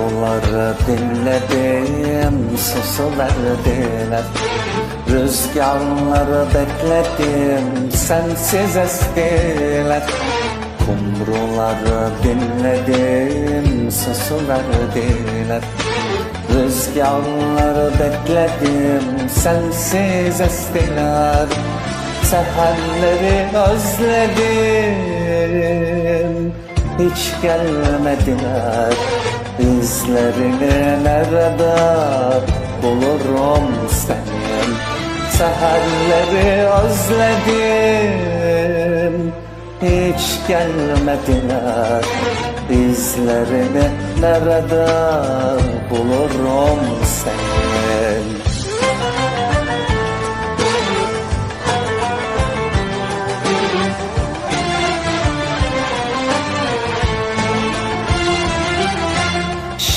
Kumruları dinledim susuverdiler Rüzgarları bekledim sensiz estiler Kumruları dinledim susuverdiler Rüzgarları bekledim sensiz estiler Seherleri özledim hiç gelmediler. İzlerini nerede bulurum senin? Seherleri özledim hiç gelmediler. İzlerini nerede bulurum senin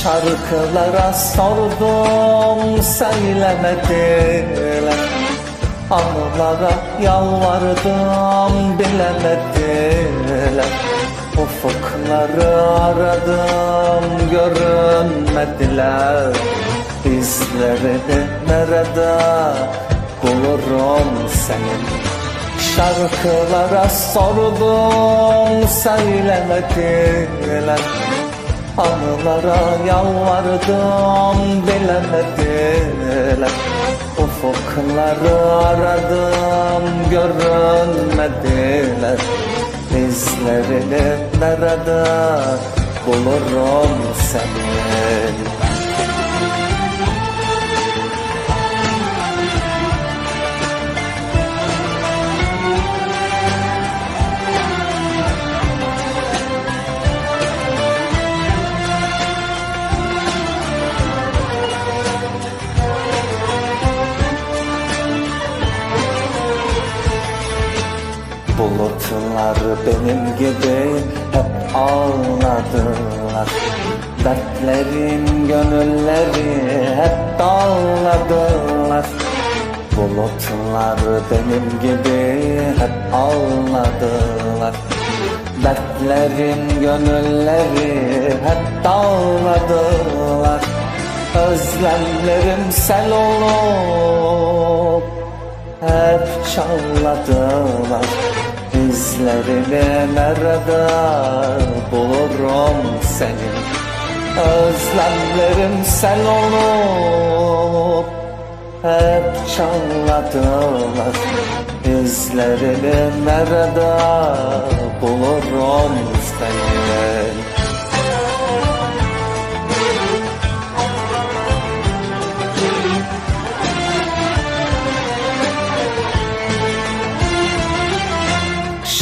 Şarkılara sordum söylemediler Anılara yalvardım bilemediler Ufukları aradım görünmediler. İzlerini nerede bulurum senin? Şarkılara sordum söylemediler Anılara yalvardım bilemediler Ufukları aradım görünmediler. İzlerini nerede bulurum senin benim gibi hep ağladılar. Dertlerin gönülleri hep dağladılar. Bulutlar benim gibi hep ağladılar. Dertlerin gönülleri hep dağladılar. Özlemlerim sel olup hep çağladılar İzlerini nerede bulurum senin Özlemlerim sel olup hep çağladılar İzlerini nerede bulurum senin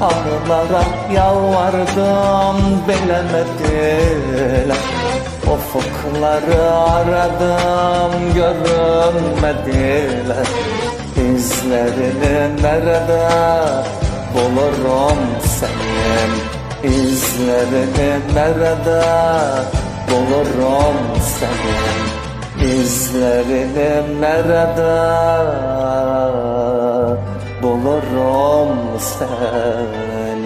Anılara yalvardım bilemediler Ufukları aradım görünmediler. İzlerini nerede bulurum senin? İzlerini nerede bulurum senin? İzlerini nerede dolarım sen.